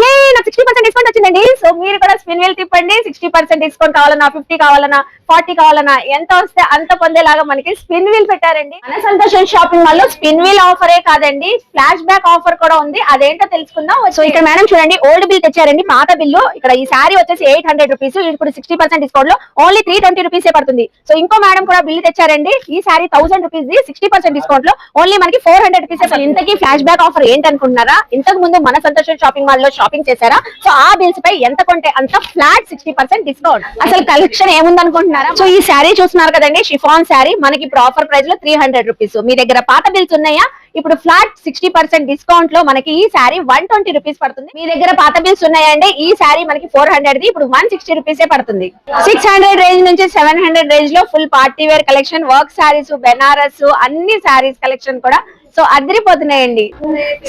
Yay! Nasa sixty so మీరు కూడా spin wheel తిప్పండి. సిక్స్టీ పర్సెంట్ డిస్కౌంట్ కావాలన్నా ఫిఫ్టీ కావాలన్నా ఫార్టీ కావాలన్నా ఎంత వస్తే అంత పొందేలాగా మనకి స్పిన్ వీల్ పెట్టారండి. మన సంతోషం షాపింగ్ మాల్లో స్పిన్ వీల్ ఆఫరే కాదండి. ఫ్లాష్ బ్యాక్ ఆఫర్ కూడా ఉంది. అదేంటో తెలుసుకుందాం. సో ఇక్కడ మేడం చూడండి ఓల్డ్ బిల్ తెచ్చారండి పాత బిల్లు ఇక్కడ ఈ సారీ వచ్చేసి ఎయిట్ హండ్రెడ్ రూపీస్ ఇప్పుడు సిక్స్టీ పర్సెంట్ డిస్కౌంట్లో. ఓన్లీ త్రీ ట్వంటీ రూపీస్ పడుతుంది. సో ఇంకో మేడం కూడా బిల్ తెచ్చారండి. ఈ sari thousand rupees sixty percent డిస్కౌంట్లో. ఓన్లీ మనకి ఫోర్ హండ్రెడ్ రూపీస్ ఇంతకీ ఫ్లాష్ బ్యాక్ ఆఫర్ ఏంటనుకుంటున్నారా ఇంతకు ముందు మన సంతోషం షాపింగ్ మాల్లో షాపింగ్ చేశారా? సో ఆ బిల్స్ పై ఎంత కొంటే అంత ఫ్లాట్ సిక్స్టీ పర్సెంట్ డిస్కౌంట్. అసలు కలెక్షన్ ఏముంది అనుకుంటున్నారా సో ఈ శారీ చూస్తున్నారు కదండి షిఫాన్ శారీ. మనకి ప్రాపర్ ప్రైస్లో త్రీ హండ్రెడ్ రూపీస్ మీ దగ్గర పాత బిల్స్ ఉన్నాయా? ఇప్పుడు ఫ్లాట్ సిక్స్టీ పర్సెంట్ డిస్కౌంట్లో మనకి ఈ శారీ వన్ ట్వంటీ రూపీస్ పడుతుంది. మీ దగ్గర పాత బిల్స్ ఉన్నాయండి ఈ శారీ మనకి ఫోర్ హండ్రెడ్ ది ఇప్పుడు వన్ సిక్స్టీ రూపీసే పడుతుంది. సిక్స్ హండ్రెడ్ రేంజ్ నుంచి సెవెన్ హండ్రెడ్ రేంజ్లో full party wear collection work saris Banaras అన్ని శారీస్ కలెక్షన్ కూడా సో అదిరిపోతున్నాయండి.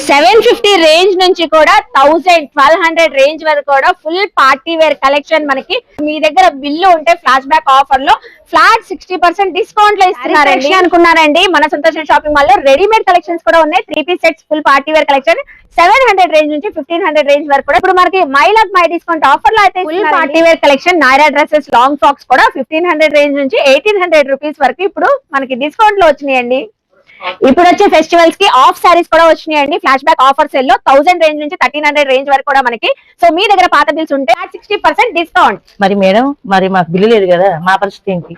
సెవెన్ ఫిఫ్టీ రేంజ్ నుంచి కూడా థౌసండ్ ట్వెల్వ్ హండ్రెడ్ రేంజ్ వరకు కూడా ఫుల్ పార్టీ వేర్ కలెక్షన్ మనకి. మీ దగ్గర బిల్లు ఉంటే ఫ్లాష్ బ్యాక్ ఆఫర్లో ఫ్లాట్ సిక్స్టీ పర్సెంట్ డిస్కౌంట్లో ఇస్తున్నారండి అనుకున్నారండి మన సంతోషం షాపింగ్ మాల్లో రెడీమేడ్ కలెక్షన్స్ కూడా ఉన్నాయి. Three piece sets full party wear collection seven hundred range నుంచి ఫిఫ్టీన్ హండ్రెడ్ రేంజ్ వరకు కూడా ఇప్పుడు మనకి మై లక్ మై డిస్కౌంట్ ఆఫర్లో అయితే full party wear collection Nayra dresses long frocks కూడా ఫిఫ్టీన్ హండ్రెడ్ రేంజ్ నుంచి ఎయిటీన్ హండ్రెడ్ రూపీస్ వరకు ఇప్పుడు మనకి డిస్కౌంట్లో వచ్చినాయండి. ఇప్పుడు వచ్చే ఫెస్టివల్స్కి ఆఫ్ సారీస్ కూడా వచ్చినాయండి. ఫ్లాష్ బ్యాక్ ఆఫర్ సెల్లో థౌసండ్ రేంజ్ నుంచి థర్టీన్ హండ్రెడ్ రేంజ్ వరకు కూడా మనకి. సో మీ దగ్గర పాత బిల్స్ ఉంటే సిక్స్టీ పర్సెంట్ డిస్కౌంట్ మరి మేడం మరి మాకు బిల్లు లేదు కదా మా పరిస్థితి ఏంటి?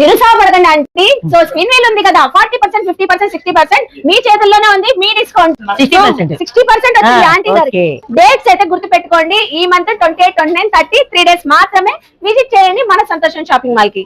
నిరుత్సాహపడకండి ఆంటీ సో స్పిన్ వీల్ ఉంది కదా forty percent fifty percent sixty percent మీ చేతుల్లోనే ఉంది మీ డిస్కౌంట్ 60%. సిక్స్టీ పర్సెంట్ వచ్చింది ఆంటీ గారికి. okay. డేట్స్ అయితే గుర్తు పెట్టుకోండి ఈ month twenty eight twenty nine thirty three days మాత్రమే విజిట్ చేయండి మన సంతోషం షాపింగ్ మాల్కి.